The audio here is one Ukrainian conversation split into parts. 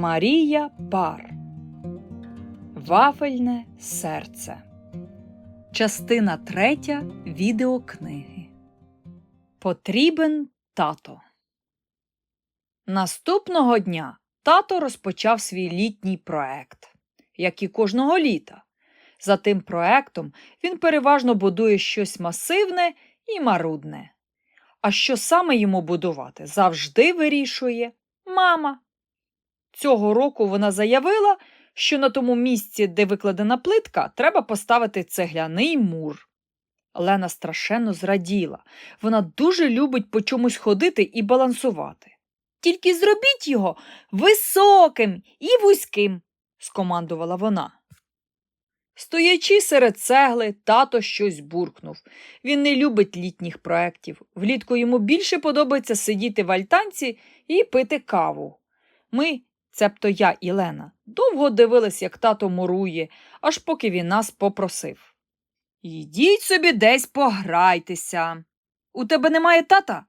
Марія Пар Вафельне серце. Частина третя відеокниги. Потрібен тато. Наступного дня тато розпочав свій літній проект, як і кожного літа. За тим проектом він переважно будує щось масивне і марудне. А що саме йому будувати, завжди вирішує мама. Цього року вона заявила, що на тому місці, де викладена плитка, треба поставити цегляний мур. Лена страшенно зраділа. Вона дуже любить по чомусь ходити і балансувати. Тільки зробіть його високим і вузьким, скомандувала вона. Стоячи серед цегли, тато щось буркнув. Він не любить літніх проєктів. Влітку йому більше подобається сидіти в альтанці і пити каву. Ми, цебто я і Лена, довго дивились, як тато мурує, аж поки він нас попросив. Йдіть собі десь пограйтеся. У тебе немає тата?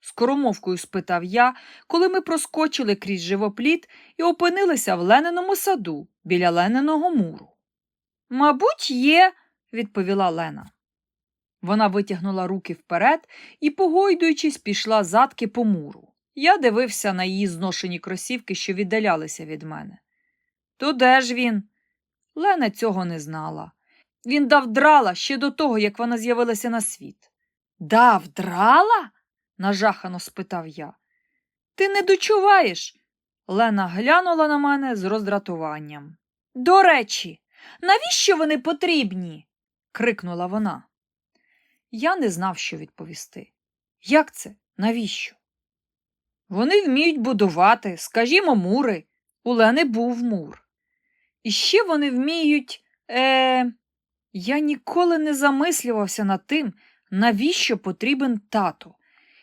скоромовкою спитав я, коли ми проскочили крізь живопліт і опинилися в Лениному саду біля Лениного муру. Мабуть, є, відповіла Лена. Вона витягнула руки вперед і, погойдуючись, пішла задки по муру. Я дивився на її зношені кросівки, що віддалялися від мене. То де ж він? Лена цього не знала. Він дав драла ще до того, як вона з'явилася на світ. Дав драла? нажахано спитав я. Ти не дочуваєш? Лена глянула на мене з роздратуванням. До речі, навіщо вони потрібні? крикнула вона. Я не знав, що відповісти. Як це? Навіщо? Вони вміють будувати, скажімо, мури. У Лени був мур. І ще вони вміють. Е... Я ніколи не замислювався над тим, навіщо потрібен тато.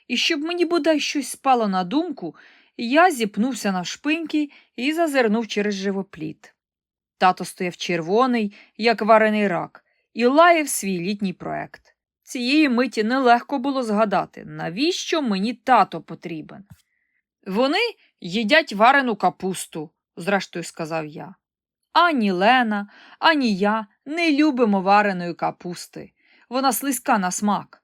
І щоб мені бодай щось спало на думку, я зіпнувся навшпиньки і зазирнув через живопліт. Тато стояв червоний, як варений рак, і лаяв свій літній проект. Цієї миті нелегко було згадати, навіщо мені тато потрібен. Вони їдять варену капусту, зрештою сказав я. Ані Лена, ані я не любимо вареної капусти. Вона слизька на смак.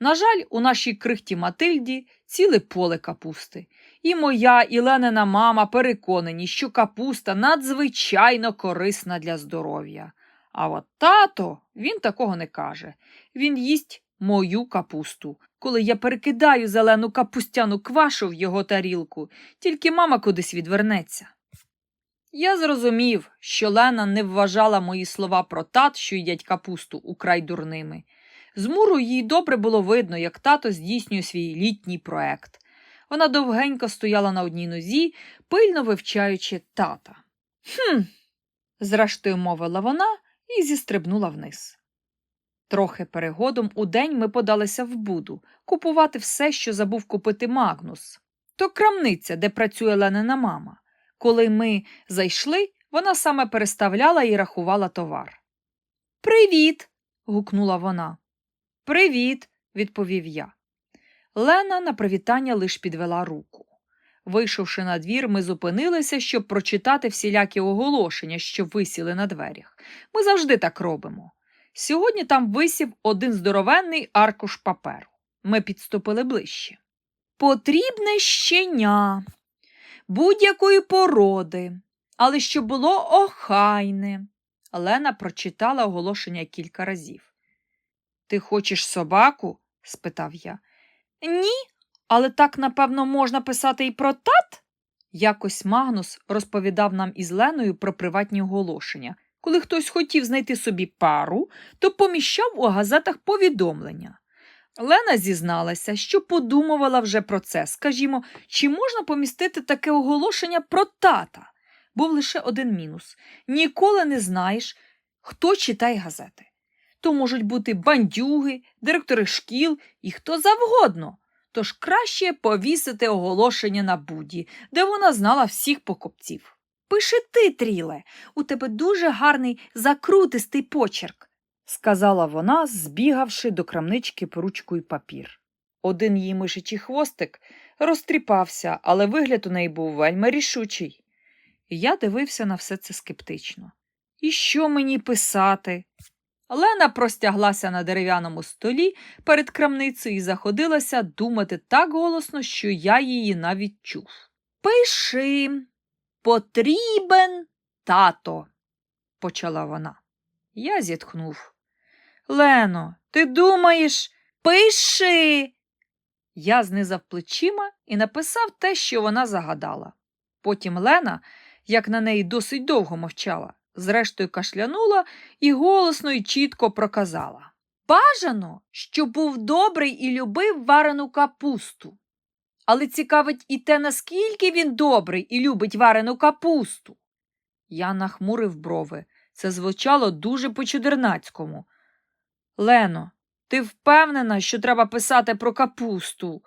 На жаль, у нашій крихті Матильді ціле поле капусти. І моя, і Ленина мама переконані, що капуста надзвичайно корисна для здоров'я. А от тато він такого не каже. Він їсть мою капусту. Коли я перекидаю зелену капустяну квашу в його тарілку, тільки мама кудись відвернеться. Я зрозумів, що Лена не вважала мої слова про тат, що їдять капусту, украй дурними. З муру їй добре було видно, як тато здійснює свій літній проект. Вона довгенько стояла на одній нозі, пильно вивчаючи тата. Хм, зрештою мовила вона і зістрибнула вниз. Трохи перегодом у день ми подалися в буду купувати все, що забув купити Магнус. То крамниця, де працює Ленина мама. Коли ми зайшли, вона саме переставляла і рахувала товар. Привіт. гукнула вона. Привіт, відповів я. Лена на привітання лиш підвела руку. Вийшовши на двір, ми зупинилися, щоб прочитати всілякі оголошення, що висіли на дверях. Ми завжди так робимо. Сьогодні там висів один здоровенний аркуш паперу. Ми підступили ближче. Потрібне щеня будь-якої породи, але щоб було охайне. Лена прочитала оголошення кілька разів. Ти хочеш собаку? спитав я. Ні, але так, напевно, можна писати і про тат. Якось Магнус розповідав нам із Леною про приватні оголошення. Коли хтось хотів знайти собі пару, то поміщав у газетах повідомлення. Лена зізналася, що подумувала вже про це. Скажімо, чи можна помістити таке оголошення про тата? Був лише один мінус ніколи не знаєш, хто читає газети. То можуть бути бандюги, директори шкіл і хто завгодно. Тож краще повісити оголошення на буді, де вона знала всіх покупців. Пиши ти, Тріле, у тебе дуже гарний закрутистий почерк, сказала вона, збігавши до крамнички по ручку й папір. Один її мишичий хвостик розтріпався, але вигляд у неї був вельми рішучий. Я дивився на все це скептично. І що мені писати? Лена простяглася на дерев'яному столі перед крамницею і заходилася думати так голосно, що я її навіть чув. Пиши, потрібен тато, почала вона. Я зітхнув. Лено, ти думаєш, пиши. Я знизав плечима і написав те, що вона загадала. Потім Лена, як на неї досить довго мовчала, зрештою кашлянула і голосно і чітко проказала. Бажано, щоб був добрий і любив варену капусту. Але цікавить і те, наскільки він добрий і любить варену капусту. Я нахмурив брови. Це звучало дуже по-чудернацькому. Лено, ти впевнена, що треба писати про капусту?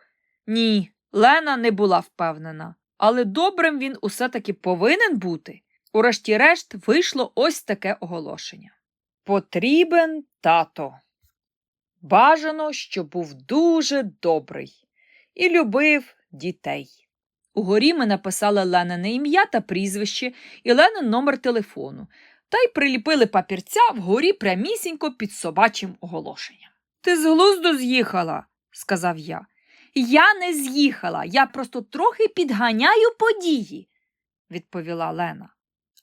Ні, Лена не була впевнена, але добрим він усе таки повинен бути. Урешті-решт вийшло ось таке оголошення. Потрібен тато. Бажано, щоб був дуже добрий і любив дітей. Угорі ми написали Ленине ім'я та прізвище і Ленин номер телефону, та й приліпили папірця вгорі прямісінько під собачим оголошенням. Ти з глузду з'їхала, сказав я. Я не з'їхала, я просто трохи підганяю події, відповіла Лена.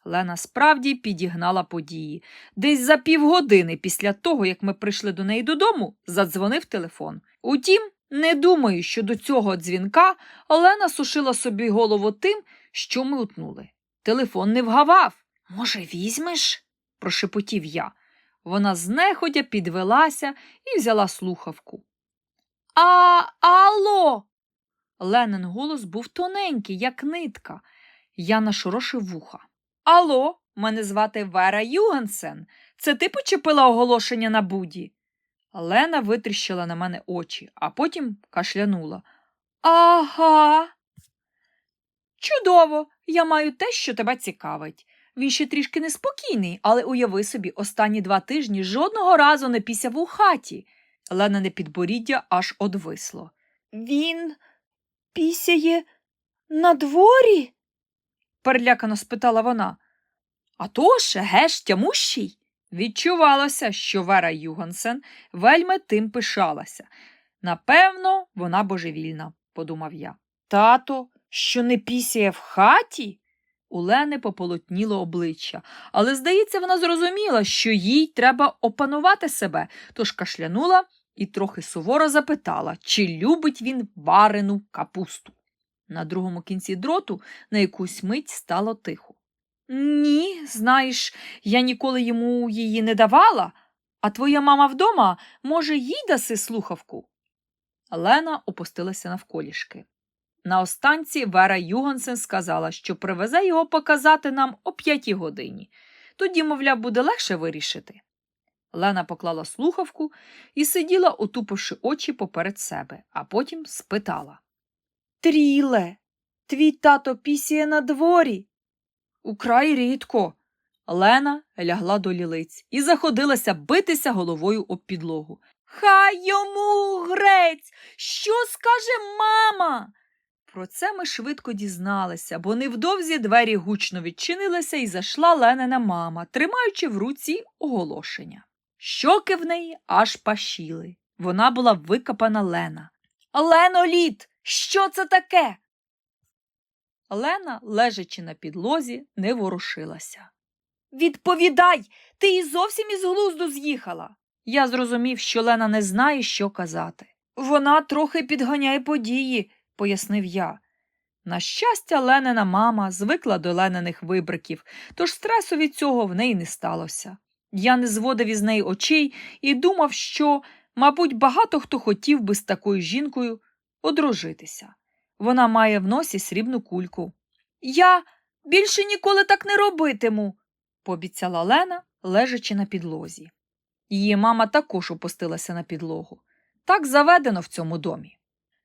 Лена справді підігнала події. Десь за півгодини після того, як ми прийшли до неї додому, задзвонив телефон. Утім, не думаю, що до цього дзвінка Олена сушила собі голову тим, що ми утнули. Телефон не вгавав. Може, візьмеш? прошепотів я. Вона знеходя підвелася і взяла слухавку. А, алло. Ленин голос був тоненький, як нитка. Я нашорошив вуха. Алло, мене звати Вера Югансен. Це ти почепила оголошення на буді? Лена витріщила на мене очі, а потім кашлянула. Ага. Чудово, я маю те, що тебе цікавить. Він ще трішки неспокійний, але уяви собі, останні два тижні жодного разу не пісяв у хаті. Ленине підборіддя аж одвисло. Він пісяє на дворі? перелякано спитала вона. «А то ж, геш, тямущий. Відчувалося, що Вера Югансен вельми тим пишалася. Напевно, вона божевільна, подумав я. Тато, що не пісяє в хаті? У Лени пополотніло обличчя, але, здається, вона зрозуміла, що їй треба опанувати себе, тож кашлянула і трохи суворо запитала, чи любить він варену капусту. На другому кінці дроту на якусь мить стало тихо. Ні, знаєш, я ніколи йому її не давала, а твоя мама вдома, може, їй даси слухавку? Лена опустилася навколішки. На останці Вера Югансен сказала, що привезе його показати нам о п'ятій годині. Тоді, мовляв, буде легше вирішити. Лена поклала слухавку і сиділа, утупивши очі поперед себе, а потім спитала Тріле, твій тато пісіє на дворі. Украй рідко. Лена лягла до лілиць і заходилася битися головою об підлогу. Хай йому грець! Що скаже мама? Про це ми швидко дізналися, бо невдовзі двері гучно відчинилися і зайшла Ленина мама, тримаючи в руці оголошення. Щоки в неї аж пашіли. Вона була викопана Лена. Лено лід, що це таке? Лена, лежачи на підлозі, не ворушилася. Відповідай, ти і зовсім із глузду з'їхала. Я зрозумів, що Лена не знає, що казати. Вона трохи підганяє події, пояснив я. На щастя, Ленина мама звикла до Лениних вибриків, тож стресу від цього в неї не сталося. Я не зводив із неї очей і думав, що, мабуть, багато хто хотів би з такою жінкою одружитися. Вона має в носі срібну кульку. Я більше ніколи так не робитиму, пообіцяла Лена, лежачи на підлозі. Її мама також опустилася на підлогу. Так заведено в цьому домі.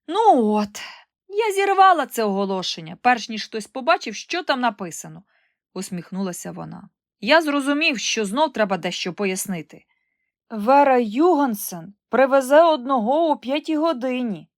Ну от, я зірвала це оголошення, перш ніж хтось побачив, що там написано, усміхнулася вона. Я зрозумів, що знов треба дещо пояснити. Вера Югансен привезе одного о п'ятій годині.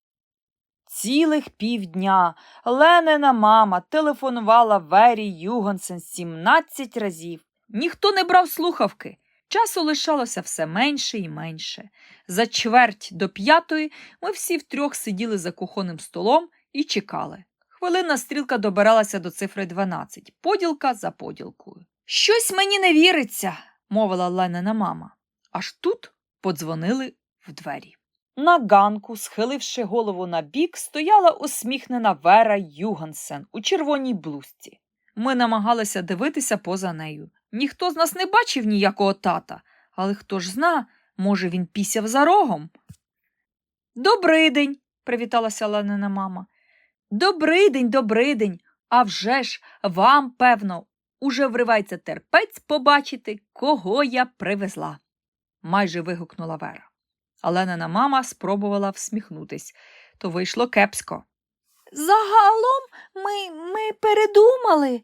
Цілих півдня Ленина мама телефонувала Вері Югансен 17 разів. Ніхто не брав слухавки. Часу лишалося все менше і менше. За чверть до п'ятої ми всі втрьох сиділи за кухонним столом і чекали. Хвилинна стрілка добиралася до цифри 12, поділка за поділкою. Щось мені не віриться, мовила Ленина мама. Аж тут подзвонили в двері. На ганку, схиливши голову на бік, стояла усміхнена Вера Югансен у червоній блузці. Ми намагалися дивитися поза нею. Ніхто з нас не бачив ніякого тата, але хто ж зна, може, він пісяв за рогом. Добрий день, привіталася Ленина мама. Добрий день, добрий день. А вже ж вам, певно, уже вривається терпець побачити, кого я привезла. майже вигукнула Вера. Ленина мама спробувала всміхнутись, то вийшло кепсько. Загалом ми, ми передумали,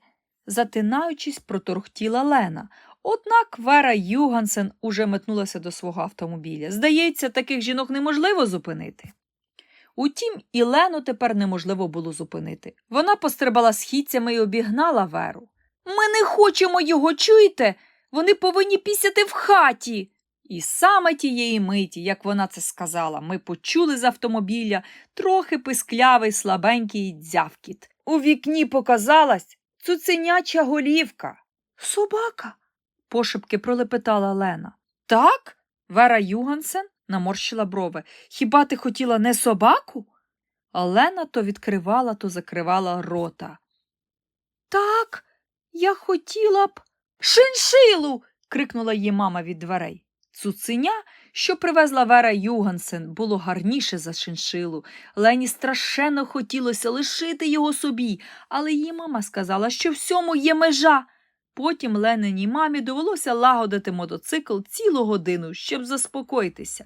затинаючись, проторхтіла Лена. Однак Вера Югансен уже метнулася до свого автомобіля. Здається, таких жінок неможливо зупинити. Утім, і Лену тепер неможливо було зупинити. Вона пострибала східцями і обігнала Веру. Ми не хочемо його, чуєте? Вони повинні пісяти в хаті. І саме тієї миті, як вона це сказала, ми почули з автомобіля трохи писклявий слабенький дзявкіт. У вікні показалась цуценяча голівка. Собака. пошепки пролепетала Лена. Так? Вера Югансен наморщила брови. Хіба ти хотіла не собаку? А Лена то відкривала, то закривала рота. Так, я хотіла б. Шиншилу. крикнула її мама від дверей. Цуценя, що привезла Вера Югансен, було гарніше за шиншилу. Лені страшенно хотілося лишити його собі, але її мама сказала, що всьому є межа. Потім Лениній мамі довелося лагодити мотоцикл цілу годину, щоб заспокоїтися.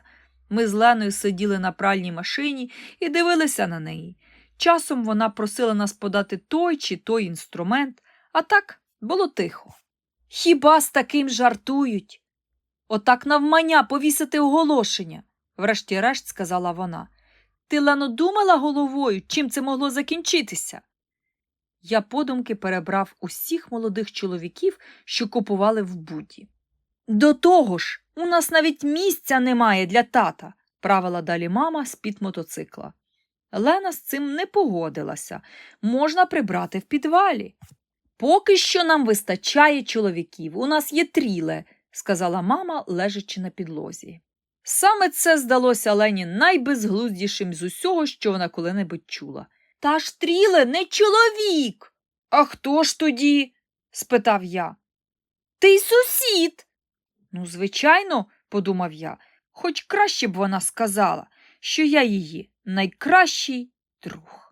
Ми з Леною сиділи на пральній машині і дивилися на неї. Часом вона просила нас подати той чи той інструмент, а так було тихо. Хіба з таким жартують? Отак навмання повісити оголошення, врешті-решт сказала вона. Ти, Лено, думала головою, чим це могло закінчитися? Я подумки перебрав усіх молодих чоловіків, що купували в буді. До того ж, у нас навіть місця немає для тата, правила далі мама з-під мотоцикла. Лена з цим не погодилася. Можна прибрати в підвалі. Поки що нам вистачає чоловіків. У нас є тріле, сказала мама, лежачи на підлозі. Саме це здалося Лені найбезглуздішим з усього, що вона коли-небудь чула. Та ж тріле не чоловік. А хто ж тоді? спитав я. Ти сусід. Ну, звичайно, подумав я, хоч краще б вона сказала, що я її найкращий друг.